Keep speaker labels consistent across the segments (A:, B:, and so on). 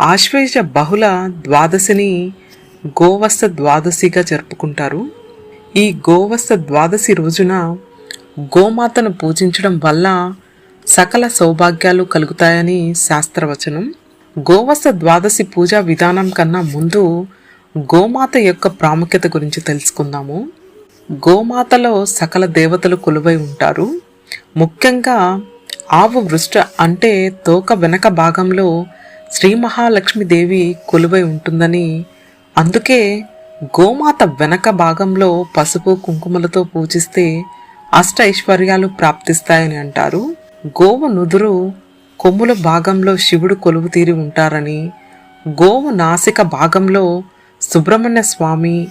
A: ఆశ్వేజ బహుళ ద్వాదశిని గోవస్త ద్వాదశిగా జరుపుకుంటారు. ఈ గోవస్త ద్వాదశి రోజున గోమాతను పూజించడం వల్ల సకల సౌభాగ్యాలు కలుగుతాయని శాస్త్రవచనం. గోవస్త ద్వాదశి పూజా విధానం కన్నా ముందు గోమాత యొక్క ప్రాముఖ్యత గురించి తెలుసుకుందాము. గోమాతలో సకల దేవతలు కొలువై ఉంటారు. ముఖ్యంగా ఆవు వృష్ట అంటే తోక వెనక భాగంలో శ్రీ మహాలక్ష్మీదేవి కొలువై ఉంటుందని. అందుకే గోమాత వెనక భాగంలో పసుపు కుంకుమలతో పూజిస్తే అష్ట ఐశ్వర్యాలు ప్రాప్తిస్తాయని అంటారు. గోవు నుదురు కొమ్ముల భాగంలో శివుడు కొలువు తీరి ఉంటారని. గోవు నాసిక భాగంలో సుబ్రహ్మణ్య స్వామి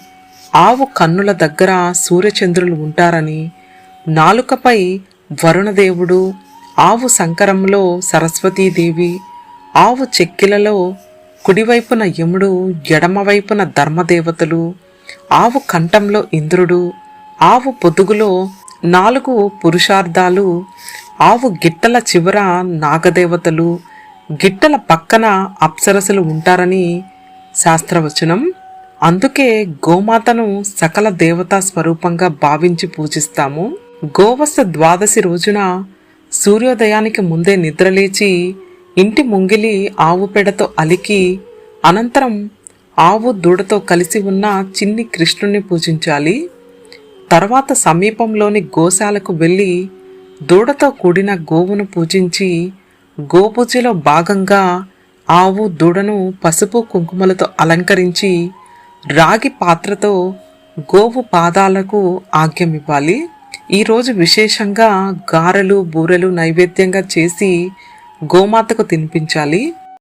A: ఆవు కన్నుల దగ్గర సూర్యచంద్రులు ఉంటారని. నాలుకపై వరుణదేవుడు ఆవు సంకరంలో సరస్వతీదేవి ఆవు చెక్కిలలో కుడివైపున యముడు ఎడమవైపున ధర్మదేవతలు ఆవు కంఠంలో ఇంద్రుడు ఆవు పొదుగులో నాలుగు పురుషార్థాలు ఆవు గిట్టల చివర నాగదేవతలు గిట్టల పక్కన అప్సరసులు ఉంటారని శాస్త్రవచనం. అందుకే గోమాతను సకల దేవతా స్వరూపంగా భావించి పూజిస్తాము. గోవస్త ద్వాదశి రోజున సూర్యోదయానికి ముందే నిద్రలేచి ఇంటి ముంగిలి ఆవు పెడతో అలికి అనంతరం ఆవు దూడతో కలిసి ఉన్న చిన్ని కృష్ణుని పూజించాలి. తర్వాత సమీపంలోని గోశాలకు వెళ్ళి దూడతో కూడిన గోవును పూజించి గోపూజలో భాగంగా ఆవు దూడను పసుపు కుంకుమలతో అలంకరించి రాగి పాత్రతో గోవు పాదాలకు ఆజ్ఞమివ్వాలి. ఈరోజు విశేషంగా గారెలు బూరెలు నైవేద్యంగా చేసి గోమాతకు తినిపించాలి.